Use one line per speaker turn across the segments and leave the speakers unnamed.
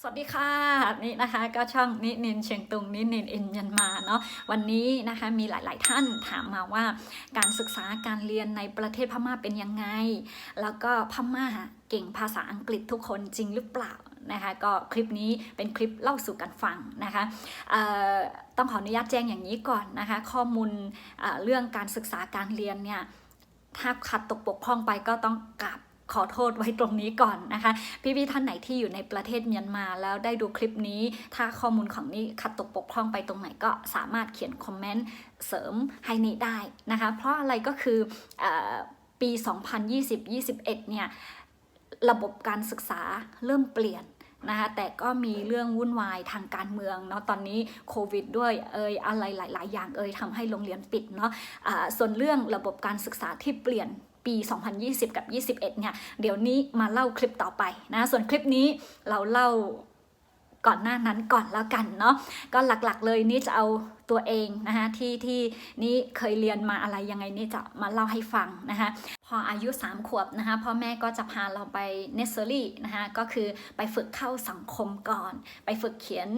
สวัสดีค่ะนี่นะคะก็ช่องนินินเชียงตุงนินินอินยันมาเนาะวันนี้นะคะมีหลาย ๆ ท่านถามมาว่า การศึกษาการเรียนในประเทศพม่าเป็นยังไง แล้วก็พม่าเก่งภาษาอังกฤษทุกคนจริงหรือเปล่านะคะก็คลิปนี้เป็นคลิปเล่าสู่กันฟังนะคะต้องขออนุญาตแจ้งอย่างนี้ก่อนนะคะข้อมูลเเรื่องการศึกษาการเรียนเนี่ยถ้าขัดตกบกพร่องไปก็ต้องกราบ ขอโทษไว้ตรงนี้ก่อนนะคะ พี่ๆท่านไหนที่อยู่ในประเทศเมียนมาแล้วได้ดูคลิปนี้ ถ้าข้อมูลของนี้ขัดตกบกพร่องไปตรงไหนก็สามารถเขียนคอมเมนต์เสริมให้นี้ได้นะคะ เพราะอะไรก็คือออปี 2020-21 เนี่ยระบบการศึกษาเริ่มเปลี่ยนนะคะแต่ก็มีเรื่องวุ่นวายทางการเมืองเนาะตอนนี้โควิดด้วยเอยอะไรหลาย ๆ อย่างเอยทำให้โรงเรียนปิดเนาะะส่วนเรื่องระบบการศึกษาที่เปลี่ยน ปี 2020 กับ 21 เนี่ย เดี๋ยวนี้มาเล่าคลิปต่อไปนะ ส่วนคลิปนี้เราเล่าก่อนหน้านั้นก่อนแล้วกันเนาะ ก็หลักๆเลยนี่จะเอา ตัวเองนะคะที่ที่นี่เคยเรียนมาอะไรยังไงนี่จะมาเล่าให้ฟังนะคะพออายุ 3 ขวบนะคะพ่อแม่ก็จะพาเราไปเนสเซอรี่นะคะก็คือไปฝึกเข้าสังคมก่อน ไปฝึกเขียน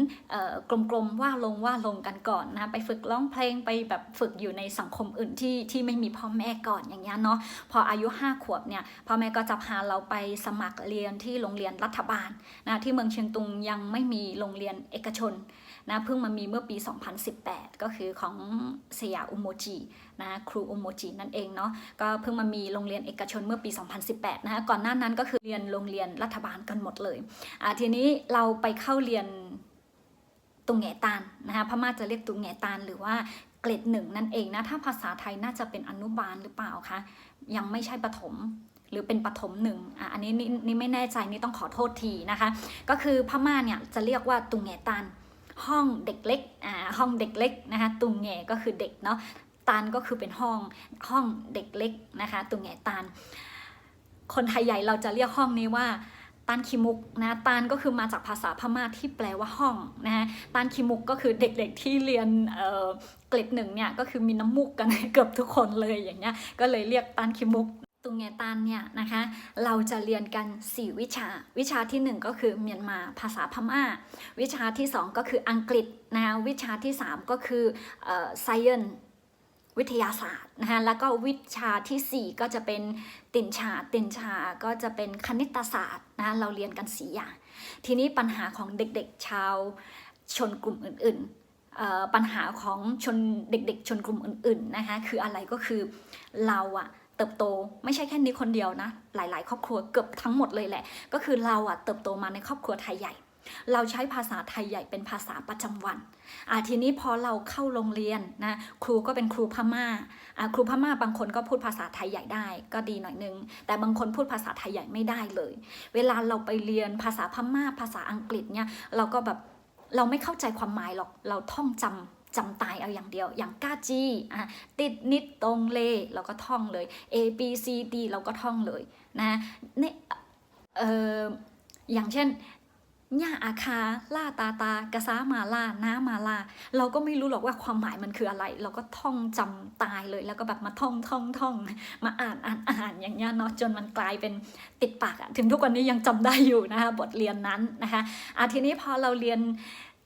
กลมๆว่าลงว่าลงกันก่อนนะไปฝึกร้องเพลงไปแบบฝึกอยู่ในสังคมอื่นที่ที่ไม่มีพ่อแม่ก่อนอย่างเงี้ยเนาะพออายุ 5 ขวบเนี่ยพ่อแม่ก็จะพาเราไปสมัครเรียนที่โรงเรียนรัฐบาลนะที่เมืองเชียงตุงยังไม่มีโรงเรียนเอกชน นะเพิ่งมามีเมื่อปี 2018 ก็คือของเซียอุโมจินะครูอุโมจินั่นเองเนาะก็เพิ่งมามีโรงเรียนเอกชนเมื่อปี 2018 นะคะก่อนหน้านั้นก็คือเรียนโรงเรียนรัฐบาลกันหมดเลยอ่าทีนี้เราไปเข้าเรียนตุงแงตานนะคะพม่าจะเรียกตุงแงตานหรือว่าเกรดหนึ่งนั่นเองนะถ้าภาษาไทยน่าจะเป็นอนุบาลหรือเปล่าคะยังไม่ใช่ปฐมหรือเป็นปฐมหนึ่งอะอันนี้นี่ไม่แน่ใจนี่ต้องขอโทษทีนะคะ ก็คือพม่าเนี่ยจะเรียกว่าตุงแงตาน ห้องเด็กเล็กอ่าห้องเด็กเล็กนะคะตุงแง่ก็คือเด็กเนาะตานก็คือเป็นห้องห้องเด็กเล็กนะคะตุงแง่ตานคนไทยใหญ่เราจะเรียกห้องนี้ว่าตานคิมุกนะตานก็คือมาจากภาษาพม่าที่แปลว่าห้องนะฮะตานคิมุกก็คือเด็กๆที่เรียนเเกรดหนึ่งเนี่ยก็คือมีน้ำมูกกันเกือบทุกคนเลยอย่างเงี้ยก็เลยเรียกตานคิมุก ตุงเงตันเนี่ยนะคะเราจะเรียนกัน 4 วิชา วิชาที่ 1 ก็คือเมียนมาภาษาพม่า วิชาที่ 2 ก็คืออังกฤษนะวิชาที่ 3 ก็คือเอ่อ science วิทยาศาสตร์นะคะแล้วก็วิชาที่ 4 ก็จะเป็นตินชาตินชาก็จะเป็นคณิตศาสตร์นะเราเรียนกันสีอย่าง ทีนี้ปัญหาของเด็กๆชาวชนกลุ่มอื่นๆปัญหาของชนเด็กๆ ชนกลุ่มอื่นๆนะคะคืออะไรก็คือเราอะ เติบโตไม่ใช่แค่นี้คนเดียวนะ หลาย ๆ ครอบครัวเกือบทั้งหมดเลยแหละ ก็คือเราอะเติบโตมาในครอบครัวไทยใหญ่ เราใช้ภาษาไทยใหญ่เป็นภาษาประจำวันอ่าทีนี้พอเราเข้าโรงเรียนนะครูก็เป็นครูพมา่าครูพม่าบางคนก็พูดภาษาไทยใหญ่ได้ก็ดีหน่อยนึง แต่บางคนพูดภาษาไทยใหญ่ไม่ได้เลย เวลาเราไปเรียนภาษาพม่า ภาษาอังกฤษเนี่ยเราก็แบบเราไม่เข้าใจความหมายหรอกเราท่องจำ จำตายเอาอย่างเดียว อย่างก้าจีอะติดนิดตรงเลเราก็ท่องเลย A B C D เราก็ท่องเลยนะนี่เอออย่างเช่นหญ้าอาคาล่าตาตากระซ้ามาล่าน้ามาล่าเราก็ไม่รู้หรอกว่าความหมายมันคืออะไร เราก็ท่องจำตายเลย แล้วก็แบบมาท่องท่องท่องมาอ่านอ่านอ่านอย่างเงี้ยเนาะจนมันกลายเป็นติดปากอะถึงทุกวันนี้ยังจำได้อยู่นะคะบทเรียนนั้นนะคะอะทีนี้พอเราเรียน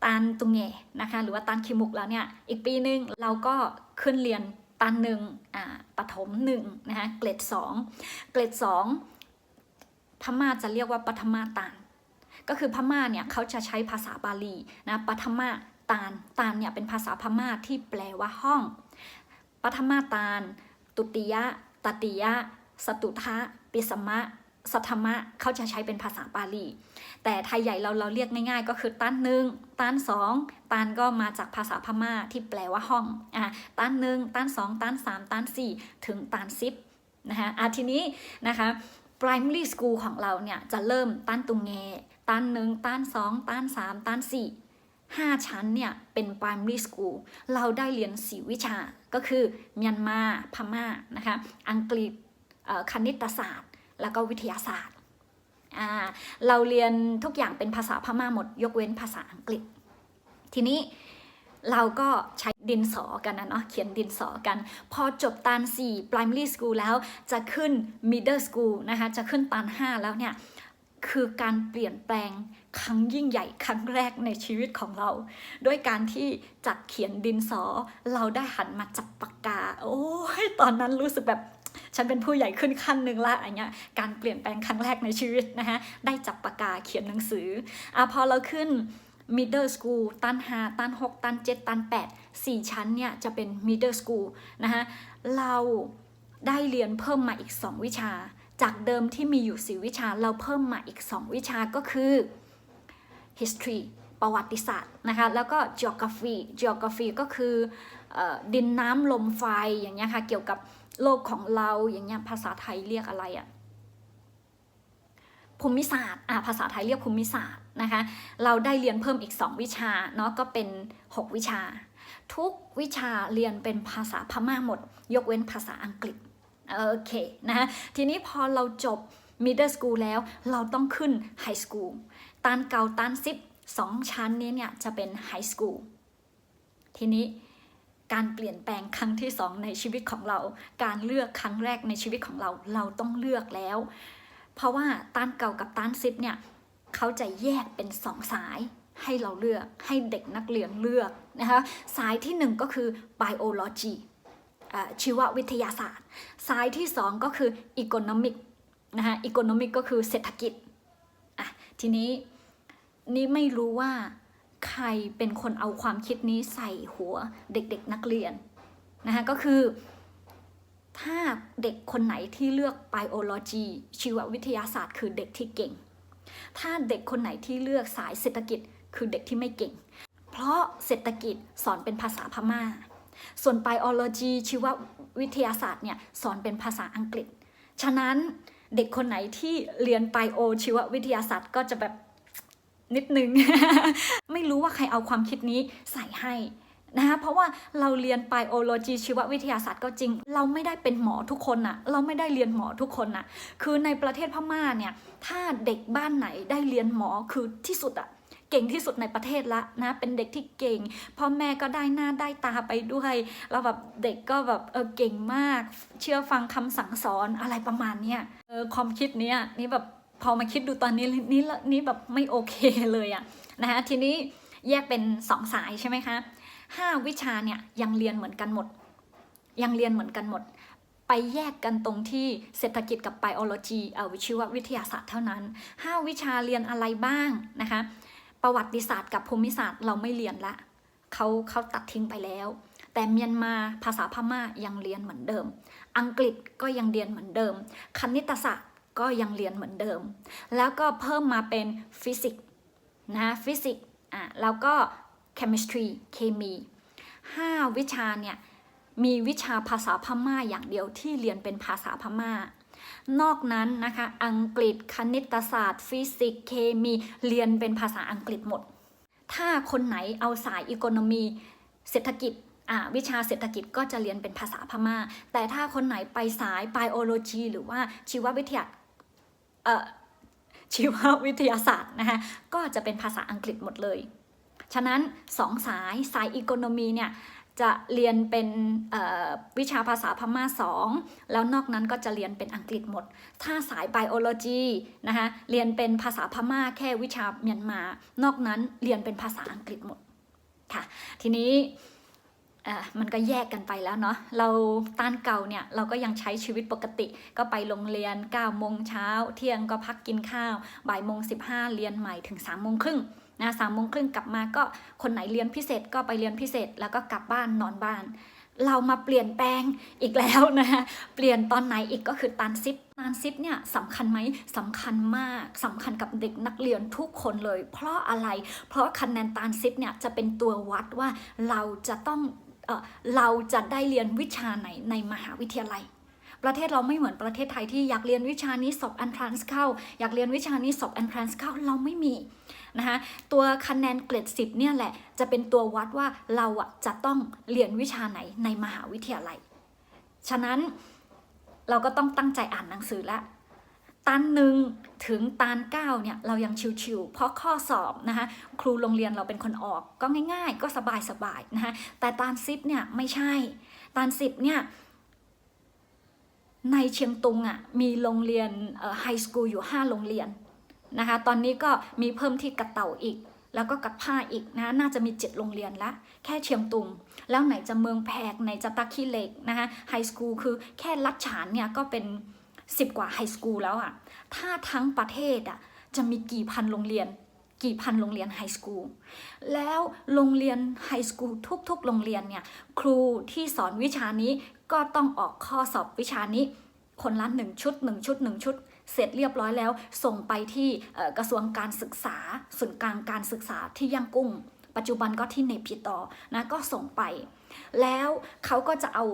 ตานตุงเงนะคะหรือว่าตานคิมุกแล้วเนี่ยอีกปีหนึ่งเราก็ขึ้นเรียนตานหนึ่งอ่าปฐมหนึ่งนะคะเกรดสองเกรดสองพม่าจะเรียกว่าปฐมาตานก็คือพม่าเนี่ยเขาจะใช้ภาษาบาลีนะปฐมาตานตานเนี่ยเป็นภาษาพม่าที่แปลว่าห้องปฐมาตานตุติยะตติยะ สตุทะ ปิสมะ สัทธมะ เขาจะใช้เป็นภาษาบาลี แต่ไทยใหญ่เราเราเรียกง่ายๆ ก็คือตันหนึ่งตันสองตันก็มาจากภาษาพม่าที่แปลว่าห้องอะตันหนึ่งตันสองตันสามตันสี่ถึงตันสิบนะคะอะทีนี้นะคะ primary school ของเราเนี่ยจะเริ่มตันตุงเงตันหนึ่งตันสองตันสามตันสี่ห้าชั้นเนี่ยเป็น primary school เราได้เรียนสี่วิชาก็คือเมียนมาพม่านะคะอังกฤษคณิตศาสตร์ แล้วก็วิทยาศาสตร์ เราเรียนทุกอย่างเป็นภาษาพม่าหมด ยกเว้นภาษาอังกฤษ ทีนี้เราก็ใช้ดินสอกันนะเนาะเขียนดินสอกัน พอจบตาน4 primary school แล้วจะขึ้น middle school นะคะจะขึ้นตาน5 แล้วเนี่ย คือการเปลี่ยนแปลงครั้งยิ่งใหญ่ครั้งแรกในชีวิตของเรา ด้วยการที่จากเขียนดินสอเราได้หันมาจับปากกา โอ้ยตอนนั้นรู้สึกแบบ ฉันเป็นผู้ใหญ่ขึ้นขั้นหนึ่งละอะไรเงี้ยการเปลี่ยนแปลงครั้งแรกในชีวิตนะคะได้จับปากกาเขียนหนังสืออะพอเราขึ้น middle school ตัน5ตัน6 ตัน 7 ตัน 8 4 ชั้นเนี่ยจะเป็น middle school นะคะเราได้เรียนเพิ่มมาอีก 2 วิชา จากเดิมที่มีอยู่ 4 วิชาเราเพิ่มมาอีก 2 วิชาก็คือ history ประวัติศาสตร์นะคะแล้วก็ geography geography ก็คือออดินน้ำลมไฟอย่างเงี้ยค่ะเกี่ยวกับ โลกของเราอย่างเงี้ยภาษาไทยเรียกอะไรอะภูมิศาสตร์อะภาษาไทยเรียกภูมิศาสตร์นะคะ เราได้เรียนเพิ่มอีก 2 วิชาเนาะก็เป็น 6 วิชา ทุกวิชาเรียนเป็นภาษาพม่าหมด ยกเว้นภาษาอังกฤษโอเคนะคะทีนี้พอเราจบ middle school แล้วเราต้องขึ้น high school ตานเก่าตานซิปสองชั้นนี้เนี่ยจะเป็น high school ทีนี้ การเปลี่ยนแปลงครั้งที่สองในชีวิตของเรา การเลือกครั้งแรกในชีวิตของเรา เราต้องเลือกแล้ว เพราะว่าต้านเก่ากับต้านซิปเนี่ยเขาจะแยกเป็นสองสายให้เราเลือกให้เด็กนักเรียนเลือกนะคะสายที่หนึ่งก็คือ biology อชีววิทยาศาสตร์ สายที่สองก็คือ economic นะคะ economic ก็คือเศรษฐกิจอะทีนี้นี่ไม่รู้ว่า ใครเป็นคนเอาความคิดนี้ใส่หัวเด็กๆนักเรียนนะคะก็คือ ถ้าเด็กคนไหนที่เลือก biology ชีววิทยาศาสตร์คือเด็กที่เก่ง ถ้าเด็กคนไหนที่เลือกสายเศรษฐกิจคือเด็กที่ไม่เก่ง เพราะเศรษฐกิจสอนเป็นภาษาพม่า ส่วน biology ชีววิทยาศาสตร์เนี่ยสอนเป็นภาษาอังกฤษ ฉะนั้นเด็กคนไหนที่เรียน bio ชีววิทยาศาสตร์ก็จะแบบ นิดนึง ไม่รู้ว่าใครเอาความคิดนี้ใส่ให้นะคะเพราะว่าเราเรียน biology ชีววิทยาศาสตร์ก็จริง เราไม่ได้เป็นหมอทุกคนน่ะ เราไม่ได้เรียนหมอทุกคนน่ะ คือในประเทศพม่าเนี่ย ถ้าเด็กบ้านไหนได้เรียนหมอคือที่สุดอะเก่งที่สุดในประเทศละนะ เป็นเด็กที่เก่ง พ่อแม่ก็ได้หน้าได้ตาไปด้วย แล้วแบบเด็กก็แบบเออเก่งมาก เชื่อฟังคำสั่งสอนอะไรประมาณเนี้ยเออความคิดเนี้ยนี่แบบ พอมาคิดดูตอนนี้นี่นี่แบบไม่โอเคเลยอะนะคะทีนี้แยกเป็นสองสายใช่ไหมคะห้าวิชาเนี่ยยังเรียนเหมือนกันหมด ยังเรียนเหมือนกันหมด ไปแยกกันตรงที่เศรษฐกิจกับ biology เอ่อวิชีววิทยาศาสตร์เท่านั้น 5 วิชาเรียนอะไรบ้างนะคะประวัติศาสตร์กับภูมิศาสตร์เราไม่เรียนละเขาเขาตัดทิ้งไปแล้ว แต่เมียนมาภาษาพม่ายังเรียนเหมือนเดิม อังกฤษก็ยังเรียนเหมือนเดิม คณิตศาสตร์ ก็ยังเรียนเหมือนเดิม แล้วก็เพิ่มมาเป็นฟิสิกส์นะฟิสิกส์อะแล้วก็ chemistry เคมี 5 วิชาเนี่ย มีวิชาภาษาพม่าอย่างเดียวที่เรียนเป็นภาษาพม่า นอกนั้นนะคะ อังกฤษคณิตศาสตร์ ฟิสิกส์เคมีเรียนเป็นภาษาอังกฤษหมด ถ้าคนไหนเอาสายอีโคโนมีเศรษฐกิจอ่าวิชาเศรษฐกิจก็จะเรียนเป็นภาษาพม่า แต่ถ้าคนไหนไปสาย biology หรือว่าชีววิทยา ชีววิทยาศาสตร์นะคะก็จะเป็นภาษาอังกฤษหมดเลย ฉะนั้นสองสายสายอีโคโนมีเนี่ยจะเรียนเป็นวิชาภาษาพม่าสองแล้วนอกนั้นก็จะเรียนเป็นอังกฤษหมด ถ้าสายไบโอโลจีนะคะเรียนเป็นภาษาพม่าแค่วิชาเมียนมา นอกนั้นเรียนเป็นภาษาอังกฤษหมดค่ะ ทีนี้ มันก็แยกกันไปแล้วเนาะเราต้านเก่าเนี่ยเราก็ยังใช้ชีวิตปกติ ก็ไปโรงเรียน9โมงเช้าเที่ยงก็พักกินข้าวบ่ายโมง15 เรียนใหม่ถึง3โมงครึ่งนะสามโมงครึ่งกลับมาก็คนไหนเรียนพิเศษก็ไปเรียนพิเศษ แล้วก็กลับบ้านนอนบ้าน เรามาเปลี่ยนแปลงอีกแล้วนะเปลี่ยนตอนไหนอีกก็คือตานซิปตานซิปเนี่ยสำคัญไหมสำคัญมากสำคัญกับเด็กนักเรียนทุกคนเลย เพราะอะไร เพราะคะแนนตานซิปเนี่ยจะเป็นตัววัดว่าเราจะต้อง เราจะได้เรียนวิชาไหนในมหาวิทยาลัย ประเทศเราไม่เหมือนประเทศไทยที่อยากเรียนวิชานี้สอบ entrance เข้า อยากเรียนวิชานี้สอบ entrance เข้าเราไม่มีนะคะตัวคะแนนเกรด10เนี่ยแหละจะเป็นตัววัดว่าเราอะจะต้องเรียนวิชาไหนในมหาวิทยาลัย ฉะนั้นเราก็ต้องตั้งใจอ่านหนังสือละ ตันหนึ่งถึงตานเก้าเนี่ยเรายังชิวๆเพราะข้อสอบนะคะครูโรงเรียนเราเป็นคนออกก็ง่าย ๆ ก็สบายๆนะคะแต่ตานซิปเนี่ยไม่ใช่ ตานสิบเนี่ยในเชียงตุงอะ่ะมีโรงเรียนไฮสคูลอยู่ 5 โรงเรียนนะคะตอนนี้ก็มีเพิ่มที่กระเต่าอีก แล้วก็กัดผ้าอีกนะน่าจะมี 7 โรงเรียนละ แค่เชียงตุง แล้วไหนจะเมืองแพกไหนจะตะขี้เหล็กนะคะไฮสคูลคือแค่ลัดฉานเนี่ยก็เป็น 10 กว่าไฮสคูลแล้วอะถ้าทั้งประเทศอะจะมีกี่พันโรงเรียน กี่พันโรงเรียนไฮสคูลแล้วโรงเรียนไฮสคูลทุกๆ โรงเรียนเนี่ยครูที่สอนวิชานี้ก็ต้องออกข้อสอบวิชานี้ คนละหนึ่งชุดหนึ่งชุดหนึ่งชุด เสร็จเรียบร้อยแล้ว ส่งไปที่กระทรวงการศึกษาศูนย์กลางการศึกษาที่ย่างกุ้งปัจจุบันก็ที่เนปิตอนะก็ส่งไป แล้วเขาก็จะเอา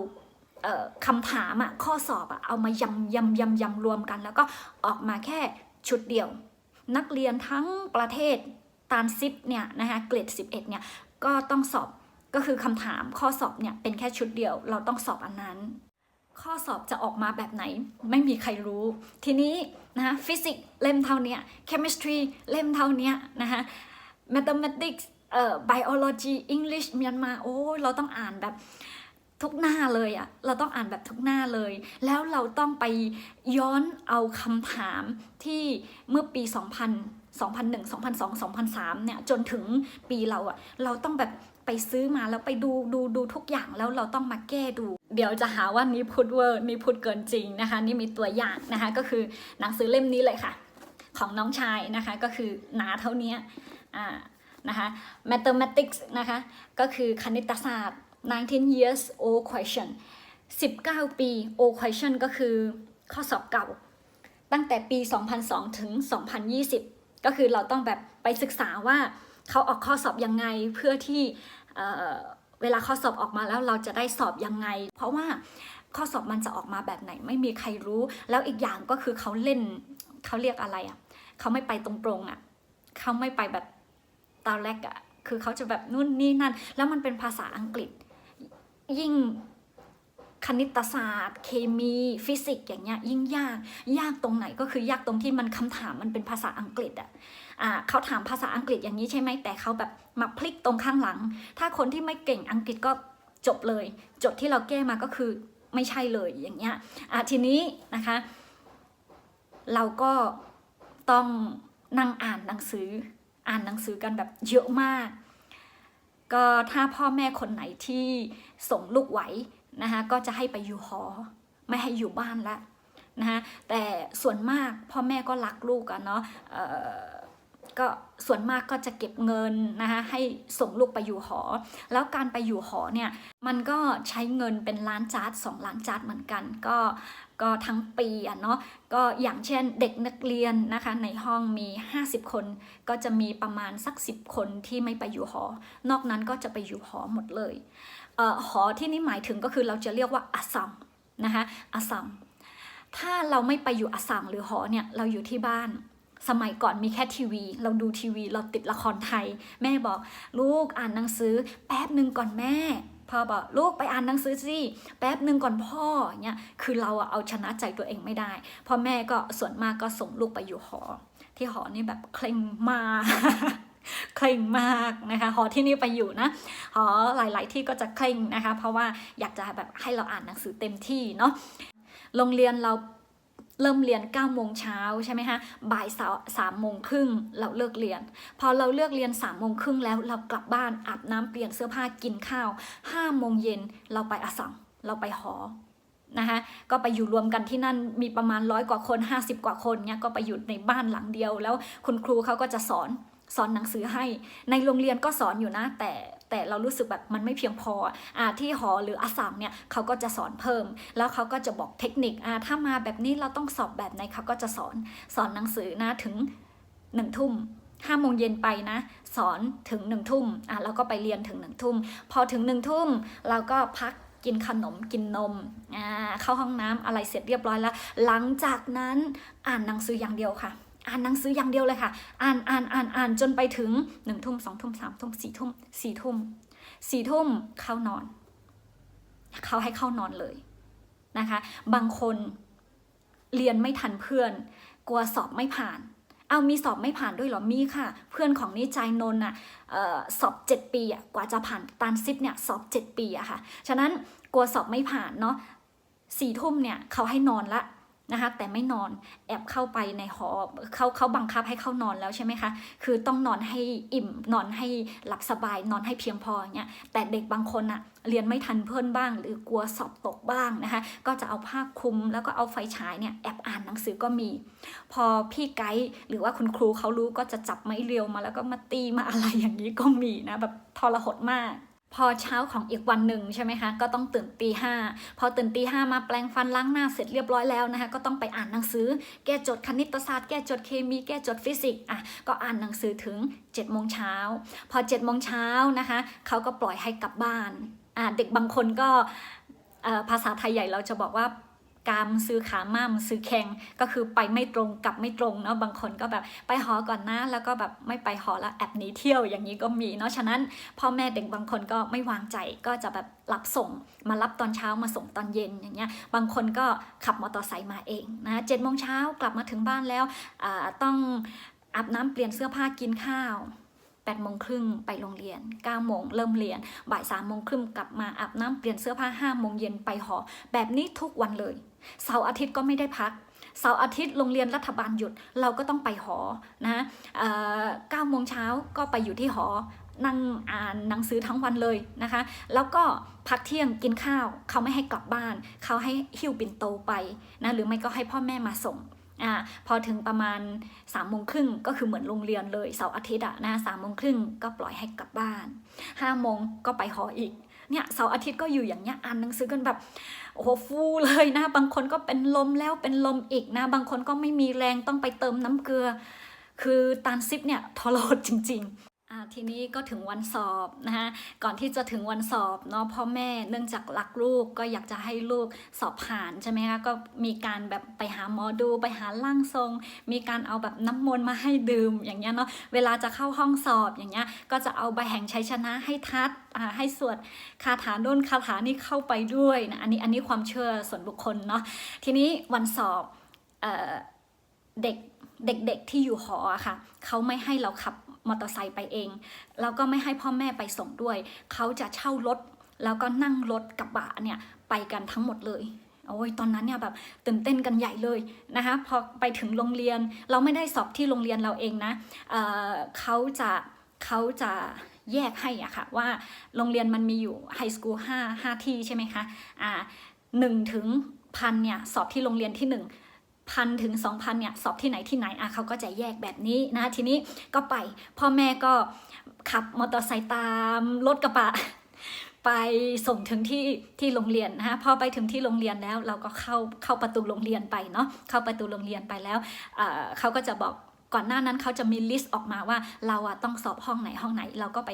คำถามอะข้อสอบอะเอามายำยำยำยำรวมกัน แล้วก็ออกมาแค่ชุดเดียว นักเรียนทั้งประเทศตานซิปเนี่ยนะคะเกรด 11เนี่ยก็ต้องสอบก็คือคำถามข้อสอบเนี่ยเป็นแค่ชุดเดียว เราต้องสอบอันนั้น ข้อสอบจะออกมาแบบไหนไม่มีใครรู้ ทีนี้นะคะฟิสิกส์เล่มเท่านี้ย chemistry เล่มเท่านี้นะคะ mathematics เอ่อ biology English เมียนมาโอ้ยเราต้องอ่านแบบ ทุกหน้าเลยอะเราต้องอ่านแบบทุกหน้าเลย แล้วเราต้องไปย้อนเอาคำถามที่เมื่อปี 2000 2001 2002 2003 เนี่ย จนถึงปีเราอะเราต้องแบบไปซื้อมาแล้วไปดูดูดูทุกอย่างแล้วเราต้องมาแก้ดู เดี๋ยวจะหาว่านี้พูดเวอร์นี่พูดเกินจริงนะคะ นี่มีตัวอย่างนะคะ ก็คือหนังสือเล่มนี้เลยค่ะ ของน้องชายนะคะ ก็คือหนาเท่านี้อ่านะคะ mathematics นะคะ ก็คือคณิตศาสตร์ 19 years old question 19 ปี old question ก็คือข้อสอบเก่า ตั้งแต่ปี 2002 ถึง 2020 ก็คือเราต้องแบบไปศึกษาว่าเขาออกข้อสอบยังไงเพื่อที่เเวลาข้อสอบออกมาแล้วเราจะได้สอบยังไง เพราะว่าข้อสอบมันจะออกมาแบบไหนไม่มีใครรู้ แล้วอีกอย่างก็คือเขาเล่นเขาเรียกอะไรอะ่ะเขาไม่ไปตรงๆอะ่ะเขาไม่ไปแบบตอนแรกอะ่ะคือเขาจะแบบนู่นนี่นั่น แล้วมันเป็นภาษาอังกฤษ ยิ่งคณิตศาสตร์ เคมีฟิสิกส์อย่างเงี้ยยิ่งยาก ยากตรงไหนก็คือยากตรงที่มันคำถามมันเป็นภาษาอังกฤษอะอะเขาถามภาษาอังกฤษอย่างนี้ใช่ไหมแต่เขาแบบมาพลิกตรงข้างหลัง ถ้าคนที่ไม่เก่งอังกฤษก็จบเลยจทย์ที่เราแก้มาก็คือไม่ใช่เลยอย่างเงี้ยทีนี้นะคะ เราก็ต้องนั่งอ่านหนังสืออ่านหนังสือกันแบบเยอะมาก ก็ถ้าพ่อแม่คนไหนที่ส่งลูกไหวนะคะก็จะให้ไปอยู่หอ ไม่ให้อยู่บ้านละนะคะแต่ส่วนมากพ่อแม่ก็รักลูกอะเนาะ ก็ส่วนมากก็จะเก็บเงินนะคะให้ส่งลูกไปอยู่หอ แล้วการไปอยู่หอเนี่ยมันก็ใช้เงินเป็นล้านจาร์ดสองล้านจาร์ดเหมือนกันก็ก็ทั้งปีอะเนาะก็อย่างเช่นเด็กนักเรียนนะคะในห้องมี 50 คน ก็จะมีประมาณสัก 10 คนที่ไม่ไปอยู่หอ นอกนั้นก็จะไปอยู่หอหมดเลยเอ่อหอที่นี่หมายถึงก็คือเราจะเรียกว่าอาซัมนะคะอาซัมถ้าเราไม่ไปอยู่อาซัมหรือหอเนี่ยเราอยู่ที่บ้าน สมัยก่อนมีแค่ทีวี เราดูทีวี เราติดละครไทย แม่บอก ลูกอ่านหนังสือ แป๊บหนึ่งก่อนแม่พ่อบอกลูกไปอ่านหนังสือสิแป๊บหนึ่งก่อนพ่อเนี่ยคือเราเอาชนะใจตัวเองไม่ได้พ่อแม่ก็ส่วนมากก็ส่งลูกไปอยู่หอ ที่หอนี่แบบเคร่งมากเคร่งมากนะคะหอที่นี่ไปอยู่นะหอหลาย ๆ ที่ก็จะเคร่งนะคะ เพราะว่าอยากจะแบบให้เราอ่านหนังสือเต็มที่เนาะโรงเรียนเรา เริ่มเรียน9ก้าโมงเช้าใช่ไหมคะบ่ายสามโมงครึ่งเราเลิกเรียน พอเราเลิกเรียน3ามโมงครึ่งแล้วเรากลับบ้านอาบน้ำเปลี่ยนเสื้อผ้ากินข้าว5้าโมงเย็นเราไปอาสัมเราไปหอนะคะก็ไปอยู่รวมกันที่นั่นมีประมาณร้อยกว่าคน 50 กว่าคนเนี่ยก็ไปอยู่ในบ้านหลังเดียว แล้วคุณครูเขาก็จะสอนสอนหนังสือให้ ในโรงเรียนก็สอนอยู่นะแต่ แต่เรารู้สึกแบบมันไม่เพียงพออ่าที่หอหรืออาสามเนี่ยเขาก็จะสอนเพิ่ม แล้วเขาก็จะบอกเทคนิคอ่าถ้ามาแบบนี้เราต้องสอบแบบไหนเขาก็จะสอนสอนหนังสือนะถึงหนึ่งทุ่มห้าโมงเย็นไปนะ สอนถึงหนึ่งทุ่มอะเราก็ไปเรียนถึงหนึ่งทุ่ม พอถึงหนึ่งทุ่มเราก็พักกินขนมกินนมอ่าเข้าห้องน้ำอะไรเสร็จเรียบร้อยแล้ว หลังจากนั้นอ่านหนังสืออย่างเดียวค่ะ อ่านหนังสืออย่างเดียวเลยค่ะ อ่านอ่านอ่านอ่านจนไปถึงหนึ่งทุ่มสองทุ่มสามทุ่มสี่ทุ่มสี่ทุ่มสี่ทุ่มเข้านอนเขาให้เข้านอนเลยนะคะ บางคนเรียนไม่ทันเพื่อน กลัวสอบไม่ผ่าน เอามีสอบไม่ผ่านด้วยเหรอมีค่ะ เพื่อนของนิจายนนท์อะสอบเจ็ดปีอะกว่าจะผ่านตานซิปเนี่ยสอบเจ็ดปีอะค่ะ ฉะนั้นกลัวสอบไม่ผ่านเนาะสี่ทุ่มเนี่ยเขาให้นอนละ นะคะแต่ไม่นอนแอบเข้าไปในหอเขาเขาบังคับให้เข้านอนแล้วใช่ไหมคะคือต้องนอนให้อิ่มนอนให้หลับสบายนอนให้เพียงพออย่างเงี้ยแต่เด็กบางคนอะเรียนไม่ทันเพื่อนบ้าง หรือกลัวสอบตกบ้างนะคะก็จะเอาผ้าคลุม แล้วก็เอาไฟฉายเนี่ยแอบอ่านหนังสือก็มี พอพี่ไกด์หรือว่าคุณครูเขารู้ก็จะจับไม้เรียวมาแล้วก็มาตีมาอะไรอย่างนี้ก็มีนะแบบทรหดมาก พอเช้าของอีกวันหนึ่งใช่ไหมคะ ก็ต้องตื่นตีห้าพอตื่นตีห้ามาแปลงฟันล้างหน้าเสร็จเรียบร้อยแล้วนะคะ ก็ต้องไปอ่านหนังสือ แก้โจทย์คณิตศาสตร์ แก้โจทย์เคมี แก้โจทย์ฟิสิกส์อะก็อ่านหนังสือถึง7จ็ดโมงเช้าพอ7จ็ดโมงเช้านะคะเขาก็ปล่อยให้กลับบ้านอะเด็กบางคนก็อ่อภาษาไทยใหญ่เราจะบอกว่า กามซื้อขาม่ามซื้อแข่งก็คือไปไม่ตรงกลับไม่ตรงเนาะบางคนก็แบบไปหอก่อนนะ แล้วก็แบบไม่ไปหอแล้วแอบหนีเที่ยวอย่างนี้ก็มีเนาะฉะนั้นพ่อแม่เด็กบางคนก็ไม่วางใจก็จะแบบรับส่งมารับตอนเช้ามาส่งตอนเย็นอย่างเงี้ยบางคนก็ขับมอเตอร์ไซค์มาเองนะเจ็ดโมงเช้ากลับมาถึงบ้านแล้วต้องอาบน้ำเปลี่ยนเสื้อผ้ากินข้าว8โมงครึ่งไปโรงเรียน9โมงเริ่มเรียน บ่าย3โมงครึ่งกลับมาอาบน้ำเปลี่ยนเสื้อผ้า5โมงเย็นไปหอ แบบนี้ทุกวันเลย เสาร์อาทิตย์ก็ไม่ได้พักเสาร์อาทิตย์โรงเรียนรัฐบาลหยุดเราก็ต้องไปหอนะเก้าโมงเช้าก็ไปอยู่ที่หอ นั่งอ่านหนังสือทั้งวันเลยนะคะ แล้วก็พักเที่ยงกินข้าว เขาไม่ให้กลับบ้าน เขาให้หิ้วปิ่นโตไปนะหรือไม่ก็ให้พ่อแม่มาส่งอ่าพอถึงประมาณ3ามโมงครึ่งก็คือเหมือนโรงเรียนเลยเสาร์อาทิตย์อะนะสามโมงครึ่งก็ปล่อยให้กลับบ้าน5้าโมงก็ไปหออีก เนี่ยเสาร์อาทิตย์ก็อยู่อย่างเงี้ยอ่านหนังสือกันแบบโอ้โหฟูเลยนะ บางคนก็เป็นลมแล้วเป็นลมอีกนะ บางคนก็ไม่มีแรงต้องไปเติมน้ำเกลือ คือตานซิปเนี่ยทรหดจริง ทีนี้ก็ถึงวันสอบนะคะก่อนที่จะถึงวันสอบเนาะพ่อแม่เนื่องจากรักลูกก็อยากจะให้ลูกสอบผ่านใช่ไหมคะก็มีการแบบไปหาหมอดูไปหาร่างทรง มีการเอาแบบน้ำมนต์มาให้ดื่มอย่างเงี้ยเนาะเวลาจะเข้าห้องสอบอย่างเงี้ยก็จะเอาใบแห่งชัยชนะให้ทัดให้สวดคาถาโน้นคาถานี่เข้าไปด้วยนะอันนี้อันนี้ความเชื่อส่วนบุคคลเนาะทีนี้วันสอบเอเด็กเด็กๆที่อยู่หอค่ะเขาไม่ให้เราขับ มอเตอร์ไซค์ไปเอง แล้วก็ไม่ให้พ่อแม่ไปส่งด้วย เขาจะเช่ารถ แล้วก็นั่งรถกระบะเนี่ยไปกันทั้งหมดเลยโอ้ยตอนนั้นเนี่ยแบบตื่นเต้นกันใหญ่เลยนะคะพอไปถึงโรงเรียนเราไม่ได้สอบที่โรงเรียนเราเองนะเเขาจะเขาจะแยกให้อะค่ะว่าโรงเรียนมันมีอยู่ไฮสคูลห้าห้าที่ใช่ไหมคะอ่าหนึ่งถึงพันเนี่ยสอบที่โรงเรียนที่หนึ่ง พันถึงสองพันเนี่ยสอบที่ไหนที่ไหนอะเขาก็จะแยกแบบนี้นะทีนี้ก็ไปพ่อแม่ก็ขับมอเตอร์ไซค์ตามรถกระบะไปส่งถึงที่ที่โรงเรียนนะคะพอไปถึงที่โรงเรียนแล้วเราก็เข้าเข้าประตูโรงเรียนไปเนาะเข้าประตูโรงเรียนไปแล้วเอ่อเขาก็จะบอก ก่อนหน้านั้นเขาจะมีลิสต์ออกมาว่าเราอะต้องสอบห้องไหนห้องไหน เราก็ไป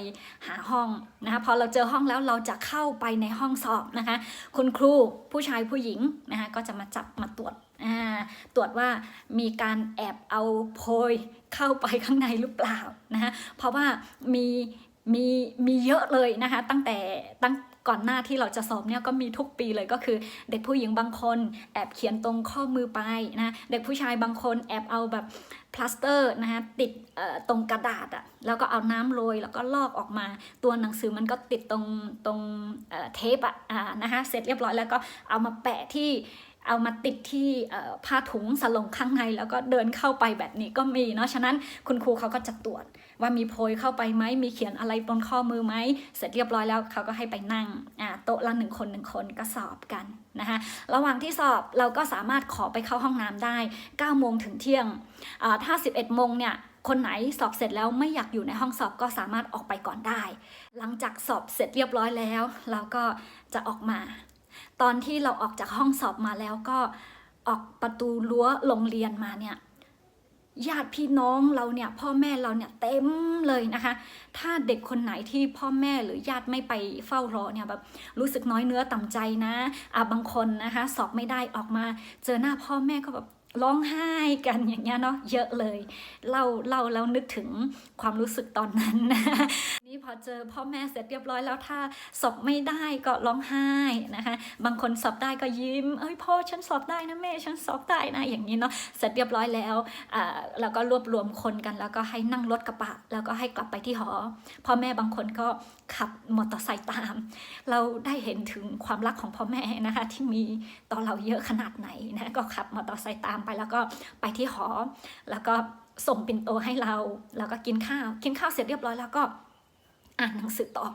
หาห้องนะคะพอเราเจอห้องแล้วเราจะเข้าไปในห้องสอบนะคะ คุณครูผู้ชายผู้หญิงนะคะก็จะมาจับมาตรวจอ่าตรวจว่ามีการแอบเอาโพยเข้าไปข้างในหรือเปล่านะคะเพราะว่ามีมีมีเยอะเลยนะคะตั้งแต่ตั้ง ก่อนหน้าที่เราจะสอบเนี่ยก็มีทุกปีเลยก็คือ เด็กผู้หญิงบางคนแอบเขียนตรงข้อมือไปนะเด็กผู้ชายบางคนแอบเอาแบบพลาสเตอร์นะคะติดตรงกระดาษอะแล้วก็เอาน้ำโรยแล้วก็ลอกออกมา ตัวหนังสือมันก็ติดตรงตรงเทปอะอ่านะคะเสร็จเรียบร้อยแล้วก็เอามาแปะที่เอามาติดที่ผ้าถุงสลงข้างในแล้วก็เดินเข้าไปแบบนี้ก็มีเนาะฉะนั้นคุณครูเขาก็จะตรวจ ว่ามีโพยเข้าไปไหมมีเขียนอะไรบนข้อมือไหมเสร็จเรียบร้อยแล้วเขาก็ให้ไปนั่งอ่าโต๊ะละหนึ่งคนหนึ่งคนก็สอบกันนะคะระหว่างที่สอบเราก็สามารถขอไปเข้าห้องน้ำได้9โมงถึงเที่ยงอ่าถ้า 11โมงเนี่ยคนไหนสอบเสร็จแล้วไม่อยากอยู่ในห้องสอบก็สามารถออกไปก่อนได้ หลังจากสอบเสร็จเรียบร้อยแล้ว เราก็จะออกมา ตอนที่เราออกจากห้องสอบมาแล้วก็ออกประตูรั้วโรงเรียนมาเนี่ย ญาติพี่น้องเราเนี่ยพ่อแม่เราเนี่ยเต็มเลยนะคะ ถ้าเด็กคนไหนที่พ่อแม่หรือญาติไม่ไปเฝ้ารอเนี่ยแบบรู้สึกน้อยเนื้อต่ำใจนะอะบางคนนะคะ สอบไม่ได้ออกมา เจอหน้าพ่อแม่ก็แบบร้องไห้กันอย่างเงี้ยเนาะเยอะเลยเล่าเล่าแล้วนึกถึงความรู้สึกตอนนั้นนะนี่พอเจอพ่อแม่เสร็จเรียบร้อยแล้วถ้าสอบไม่ได้ก็ร้องไห้นะคะ บางคนสอบได้ก็ยิ้ม เอ้ยพ่อฉันสอบได้นะแม่ฉันสอบได้นะอย่างนี้เนาะเสร็จเรียบร้อยแล้วอ่าแล้วก็รวบรวมคนกัน แล้วก็ให้นั่งรถกระบะแล้วก็ให้กลับไปที่หอพ่อแม่บางคนก็ขับมอเตอร์ไซค์ตาม เราได้เห็นถึงความรักของพ่อแม่นะคะ ที่มีต่อเราเยอะขนาดไหนนะก็ขับมอเตอร์ไซค์ตามไป แล้วก็ไปที่หอ แล้วก็ส่งปิ่นโตให้เรา แล้วก็กินข้าว กินข้าวเสร็จเรียบร้อยแล้วก็ อ่านหนังสือต่อ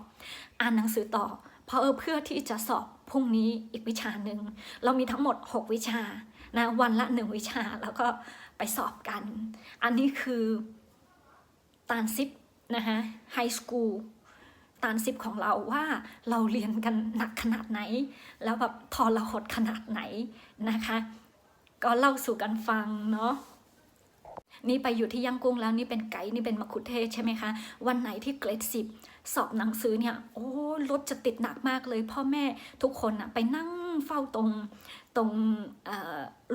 อ่านหนังสือต่อ เพราะเพื่อที่จะสอบพรุ่งนี้อีกวิชาหนึ่ง เรามีทั้งหมด 6 วิชานะวันละหนึ่งวิชาแล้วก็ไปสอบกัน อันนี้คือตานซิปนะคะไฮสคูลตานซิปของเราว่าเราเรียนกันหนักขนาดไหน แล้วแบบทรหดขนาดไหนนะคะ ก็เล่าสู่กันฟังเนาะนี่ไปอยู่ที่ย่างกุ้งแล้วนี่เป็นไกด์นี่เป็นมะคุเทศใช่ไหมคะ วันไหนที่เกรดสิบ สอบหนังสือเนี่ย โอ้รถจะติดหนักมากเลย พ่อแม่ทุกคนอะไปนั่งเฝ้าตรงตรง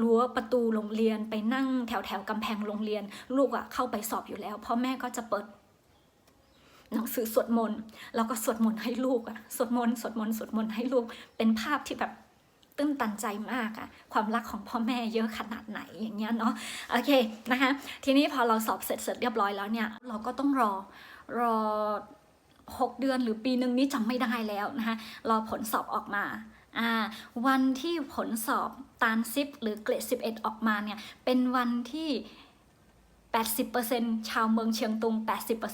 รั้วประตูโรงเรียน ไปนั่งแถวแถวกำแพงโรงเรียน ลูกอะเข้าไปสอบอยู่แล้ว พ่อแม่ก็จะเปิดหนังสือสวดมนต์แล้วก็สวดมนต์ให้ลูกอะสวดมนต์สวดมนต์สวดมนต์ให้ลูก เป็นภาพที่แบบตื้นตันใจมากอะความรักของพ่อแม่เยอะขนาดไหนอย่างเงี้ยเนาะโอเคนะคะทีนี้พอเราสอบเสร็จเสร็จเรียบร้อยแล้วเนี่ย เราก็ต้องรอรอ หกเดือนหรือปีหนึ่งนี้จำไม่ได้แล้วนะคะรอผลสอบออกมาวันที่ผลสอบตานซิปหรือเกรด11 ออกมาเนี่ย เป็นวันที่ 80%ชาวเมืองเชียงตุง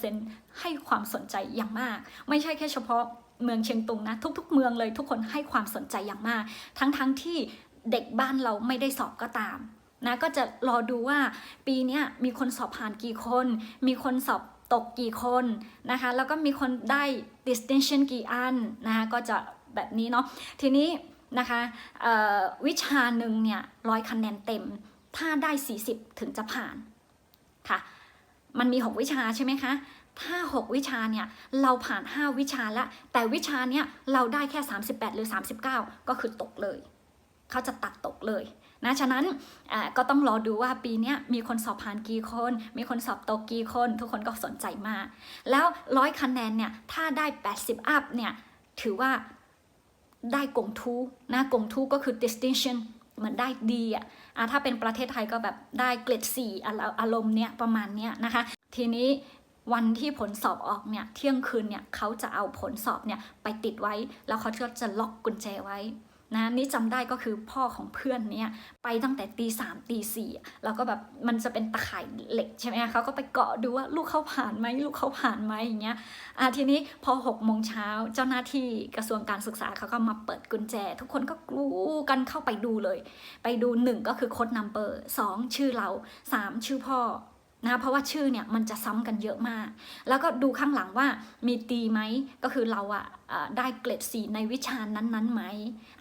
80%ให้ความสนใจอย่างมาก ไม่ใช่แค่เฉพาะเมืองเชียงตุงนะ ทุก ๆ เมืองเลยทุกคนให้ความสนใจอย่างมาก ทั้งๆทที่เด็กบ้านเราไม่ได้สอบก็ตามนะก็จะรอดูว่าปีนี้มีคนสอบผ่านกี่คน มีคนสอบ ตกกี่คนนะคะ แล้วก็มีคนได้ distinction กี่อันนะคะก็จะแบบนี้เนาะทีนี้นะคะวิชาหนึ่งเนี่ยร้อยคะแนนเต็ม ถ้าได้ 40 ถึงจะผ่านค่ะ มันมี 6 วิชาใช่ไหมคะ ถ้า 6 วิชาเนี่ยเราผ่าน 5 วิชาแล้ว แต่วิชาเนี่ยเราได้แค่ 38 หรือ 39 ก็คือตกเลย เขาจะตัดตกเลย นะฉะนั้นก็ต้องรอดูว่าปีนี้มีคนสอบผ่านกี่คน มีคนสอบตกกี่คน ทุกคนก็สนใจมาก แล้วร้อยคะแนนเนี่ยถ้าได้ 80 อัพเนี่ยถือว่าได้กงทูนะกงทูก็คือ distinction เหมือนได้ดีอะอะถ้าเป็นประเทศไทยก็แบบได้เกรดสี่อารมณ์เนี้ยประมาณเนี้ยนะคะ ทีนี้วันที่ผลสอบออกเนี่ยเที่ยงคืนเนี่ยเขาจะเอาผลสอบเนี่ยไปติดไว้ แล้วเขาก็จะล็อกกุญแจไว้ นะนี่จำได้ก็คือพ่อของเพื่อนเนี่ยไปตั้งแต่ตีสามตีสี่แล้วก็แบบมันจะเป็นตะข่ายเหล็กใช่ไหมเขาก็ไปเกาะดูว่าลูกเขาผ่านไหมลูกเขาผ่านไหมอย่างเงี้ยอะทีนี้พอหกโมงเช้าเจ้าหน้าที่กระทรวงการศึกษาเขาก็มาเปิดกุญแจ ทุกคนก็กรูกันเข้าไปดูเลย ไปดูหนึ่งก็คือโค้ดนัมเบอร์สองชื่อเราสามชื่อพ่อ นะเพราะว่าชื่อเนี่ยมันจะซ้ำกันเยอะมาก แล้วก็ดูข้างหลังว่ามีตีไหมก็คือเราอะะได้เกรดสีในวิชานั้นๆไหม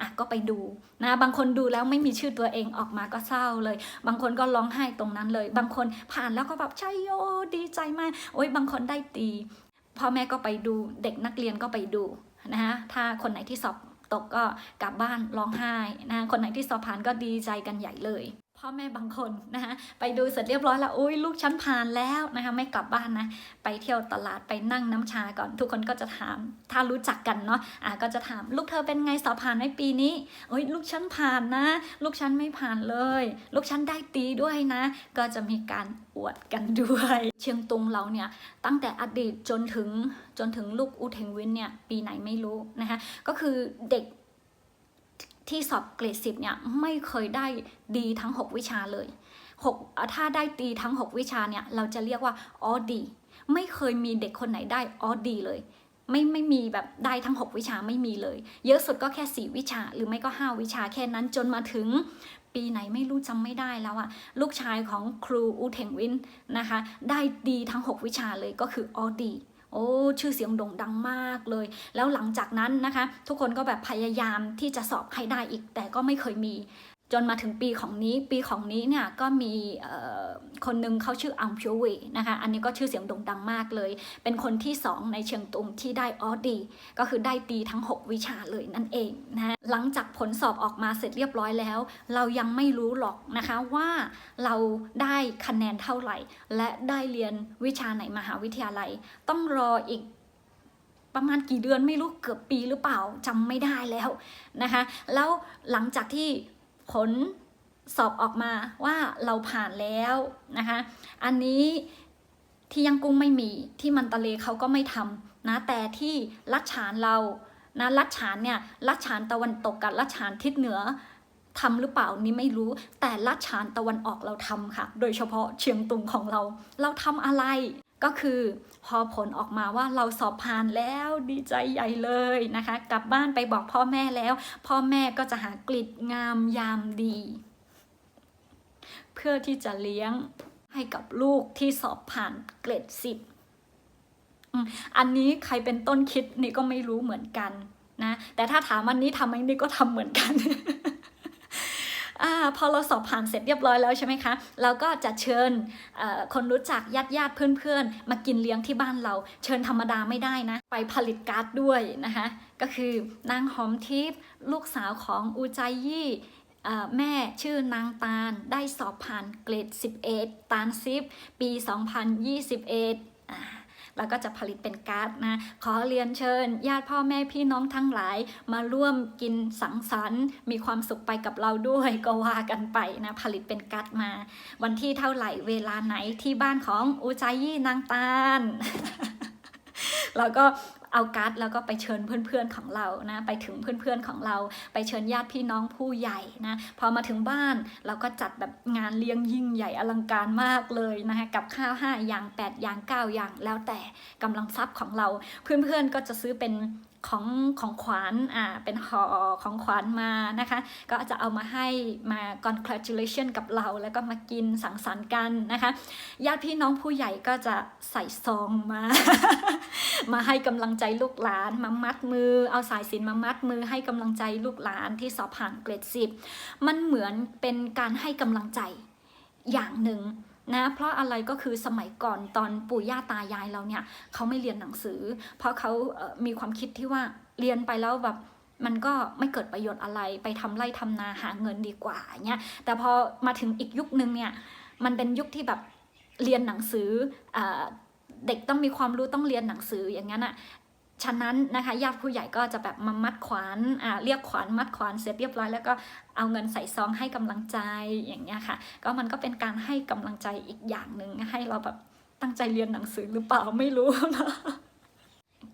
อะก็ไปดูนะบางคนดูแล้วไม่มีชื่อตัวเองออกมาก็เศร้าเลย บางคนก็ร้องไห้ตรงนั้นเลย บางคนผ่านแล้วก็แบบใช่โยดีใจมากโอ้ยบางคนได้ตีพ่อแม่ก็ไปดูเด็กนักเรียนก็ไปดูนะคะถ้าคนไหนที่สอบตกก็กลับบ้านร้องไห้นะคนไหนที่สอบผ่านก็ดีใจกันใหญ่เลย พ่อแม่บางคนนะคะไปดูเสร็จเรียบร้อยแล้วโอ้ยลูกฉันผ่านแล้วนะคะไม่กลับบ้านนะไปเที่ยวตลาดไปนั่งน้ำชาก่อน ทุกคนก็จะถามถ้ารู้จักกันเนาะอะก็จะถามลูกเธอเป็นไงสอบผ่านไหมปีนี้โอ้ยลูกฉันผ่านนะ ลูกฉันไม่ผ่านเลย ลูกฉันได้ตีด้วยนะ ก็จะมีการอวดกันด้วย เชียงตุงเราเนี่ยตั้งแต่อดีตจนถึงจนถึงลูกอุเทงวินเนี่ยปีไหนไม่รู้นะคะก็คือเด็ก ที่สอบเกรดสิบเนี่ยไม่เคยได้ดีทั้ง 6 วิชาเลย6ถ้าได้ดีทั้ง 6 วิชาเนี่ยเราจะเรียกว่าออดี ไม่เคยมีเด็กคนไหนได้ออดีเลยไม่ไม่มีแบบได้ทั้ง 6 วิชาไม่มีเลย เยอะสุดก็แค่ 4 วิชา หรือไม่ก็ 5 วิชาแค่นั้นจนมาถึงปีไหนไม่รู้จำไม่ได้แล้วอะลูกชายของครูอูเทงวินนะคะ ได้ดีทั้ง 6 วิชาเลยก็คือออดี โอ้ชื่อเสียงโด่งดังมากเลย แล้วหลังจากนั้นนะคะ ทุกคนก็แบบพยายามที่จะสอบให้ได้อีก แต่ก็ไม่เคยมี จนมาถึงปีของนี้ปีของนี้เนี่ยก็มีคนหนึ่งเขาชื่ออังพิวเวนะคะอันนี้ก็ชื่อเสียงโด่งดังมากเลย เป็นคนที่ 2 ในเชียงตุงที่ได้ออดี ก็คือได้ตีทั้ง 6 วิชาเลยนั่นเองนะหลังจากผลสอบออกมาเสร็จเรียบร้อยแล้ว เรายังไม่รู้หรอกนะคะว่าเราได้คะแนนเท่าไหร่ และได้เรียนวิชาไหนมหาวิทยาลัย ต้องรออีกประมาณกี่เดือนไม่รู้เกือบปีหรือเปล่าจำไม่ได้แล้วนะคะแล้วหลังจากที่ ผลสอบออกมาว่าเราผ่านแล้วนะคะ อันนี้ที่ยังกุ้งไม่มีที่มันตะเลเขาก็ไม่ทำนะแต่ที่ลัดฉานเรานะลัดฉานเนี่ยลัดฉานตะวันตกกับลัดฉานทิศเหนือทำหรือเปล่านี่ไม่รู้ แต่ลัดฉานตะวันออกเราทำค่ะ โดยเฉพาะเชียงตุงของเรา เราทำอะไร ก็คือพอผลออกมาว่าเราสอบผ่านแล้วดีใจใหญ่เลยนะคะ กลับบ้านไปบอกพ่อแม่แล้ว พ่อแม่ก็จะหากลิดงามยามดี เพื่อที่จะเลี้ยงให้กับลูกที่สอบผ่านเกรดสิบอันนี้ใครเป็นต้นคิดนี่ก็ไม่รู้เหมือนกันนะ แต่ถ้าถามวันนี้ทำไหมนี่ก็ทำเหมือนกัน อพอเราสอบผ่านเสร็จเรียบร้อยแล้วใช่ไหมคะ เราก็จะเชิญคนรู้จักญาติญาติเพื่อนๆ มากินเลี้ยงที่บ้านเรา เชิญธรรมดาไม่ได้นะ ไปผลิตการ์ดด้วยนะคะ ก็คือนางหอมทิพย์ลูกสาวของอูใจยี่แม่ชื่อนางตาลได้สอบผ่านเกรด 11 ตาลซิปปี 2021 แล้วก็จะผลิตเป็นการ์ดนะขอเรียนเชิญ ญาติพ่อแม่พี่น้องทั้งหลาย มาร่วมกินสังสรรค์ มีความสุขไปกับเราด้วยก็ว่ากันไปนะผลิตเป็นการ์ดมา วันที่เท่าไหร่เวลาไหนที่บ้านของอูจายี่นางตาลแล้วก็ เอาการ์ดแล้วก็ไปเชิญเพื่อนๆของเรานะไปถึงเพื่อนๆของเรา ไปเชิญญาติพี่น้องผู้ใหญ่นะพอมาถึงบ้านเราก็จัดแบบงานเลี้ยงยิ่งใหญ่อลังการมากเลยนะคะกับข้าว 5 อย่าง 8 อย่าง 9 อย่างแล้วแต่กำลังทรัพย์ของเรา เพื่อนๆก็จะซื้อเป็น ของของขวัญอ่าเป็นห่อของขวัญมานะคะ ก็จะเอามาให้มา congratulation กับเราแล้วก็มากินสังสรรค์กันนะคะญาติพี่น้องผู้ใหญ่ก็จะใส่ซองมา มาให้กำลังใจลูกหลานมามัดมือ เอาสายสินมามัดมือให้กำลังใจลูกหลานที่สอบผ่านเกรดสิบมันเหมือนเป็นการให้กำลังใจอย่างหนึ่ง นะเพราะอะไรก็คือสมัยก่อนตอนปู่ย่าตายายเราเนี่ยเขาไม่เรียนหนังสือ เพราะเขามีความคิดที่ว่าเรียนไปแล้วแบบมันก็ไม่เกิดประโยชน์อะไรไปทำไร่ทำนาหาเงินดีกว่าเนี่ยแต่พอมาถึงอีกยุคนึงเนี่ยมันเป็นยุคที่แบบเรียนหนังสืออเด็กต้องมีความรู้ต้องเรียนหนังสืออย่างนั้นอะ ฉะนั้นนะคะญาติผู้ใหญ่ก็จะแบบมามัดขวานอ่าเรียกขวานมัดขวานเสร็จเรียบร้อยแล้วก็เอาเงินใส่ซองให้กำลังใจอย่างเงี้ยค่ะ ก็มันก็เป็นการให้กำลังใจอีกอย่างหนึ่งให้เราแบบตั้งใจเรียนหนังสือหรือเปล่าไม่รู้นะ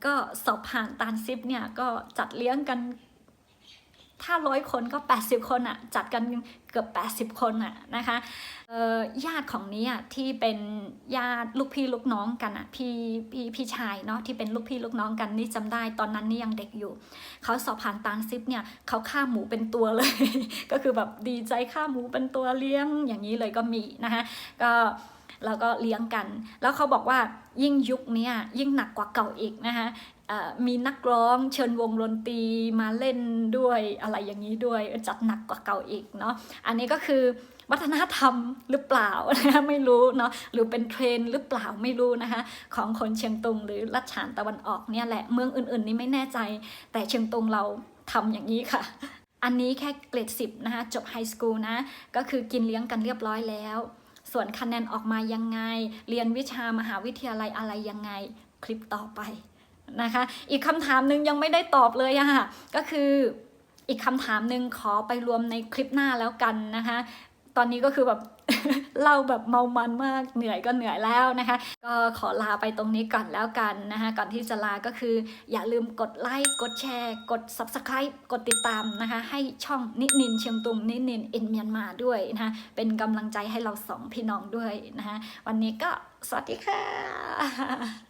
ก็สอบผ่านตานซิปเนี่ยก็จัดเลี้ยงกัน ถ้าร้อยคนก็ 80 คนอะ่ะ จัดกันเกือบ 80 คนอะ่ะนะคะญาติของนี้อะที่เป็นญาติลูกพี่ลูกน้องกันอะ่ะพี่พี่พี่ชายเนาะที่เป็นลูกพี่ลูกน้องกันนี่จำได้ตอนนั้นนี่ยังเด็กอยู่ เขาสอบผ่านตานซิปเนี่ยเขาฆ่าหมูเป็นตัวเลย ก็คือแบบดีใจฆ่าหมูเป็นตัวเลี้ยงอย่างนี้เลยก็มีนะคะก็แล้วก็เลี้ยงกัน แล้วเขาบอกว่ายิ่งยุคนี้ยิ่งหนักกว่าเก่าอีกนะคะ มีนักร้องเชิญวงดนตรีมาเล่นด้วยอะไรอย่างนี้ด้วยจัดหนักกว่าเก่าอีกเนาะอันนี้ก็คือวัฒนธรรมหรือเปล่านะคะไม่รู้เนาะหรือเป็นเทรนหรือเปล่าไม่รู้นะคะของคนเชียงตุงหรือรัชฉานตะวันออกเนี่ยแหละเมืองอื่น ๆ นี่ไม่แน่ใจ แต่เชียงตุงเราทำอย่างนี้ค่ะ อันนี้แค่เกรดสิบนะคะจบไฮสคูลนะก็คือกินเลี้ยงกันเรียบร้อยแล้วส่วนคะแนนออกมายังไง เรียนวิชามหาวิทยาลัยอะไรยังไง คลิปต่อไป นะคะ อีกคำถามหนึ่งยังไม่ได้ตอบเลยอะค่ะ ก็คืออีกคำถามหนึ่งขอไปรวมในคลิปหน้าแล้วกันนะคะ ตอนนี้ก็คือแบบเล่าแบบเมามันมากเหนื่อยก็เหนื่อยแล้วนะคะ ก็ขอลาไปตรงนี้ก่อนแล้วกันนะคะก่อนที่จะลาก็คือ อย่าลืมกดไลค์กดแชร์ กด subscribe กดติดตามนะคะ ให้ช่องนินินเชียงตุงนินินอินเมียนมาด้วยนะคะเป็นกำลังใจให้เราสองพี่น้องด้วยนะคะวันนี้ก็สวัสดีค่ะ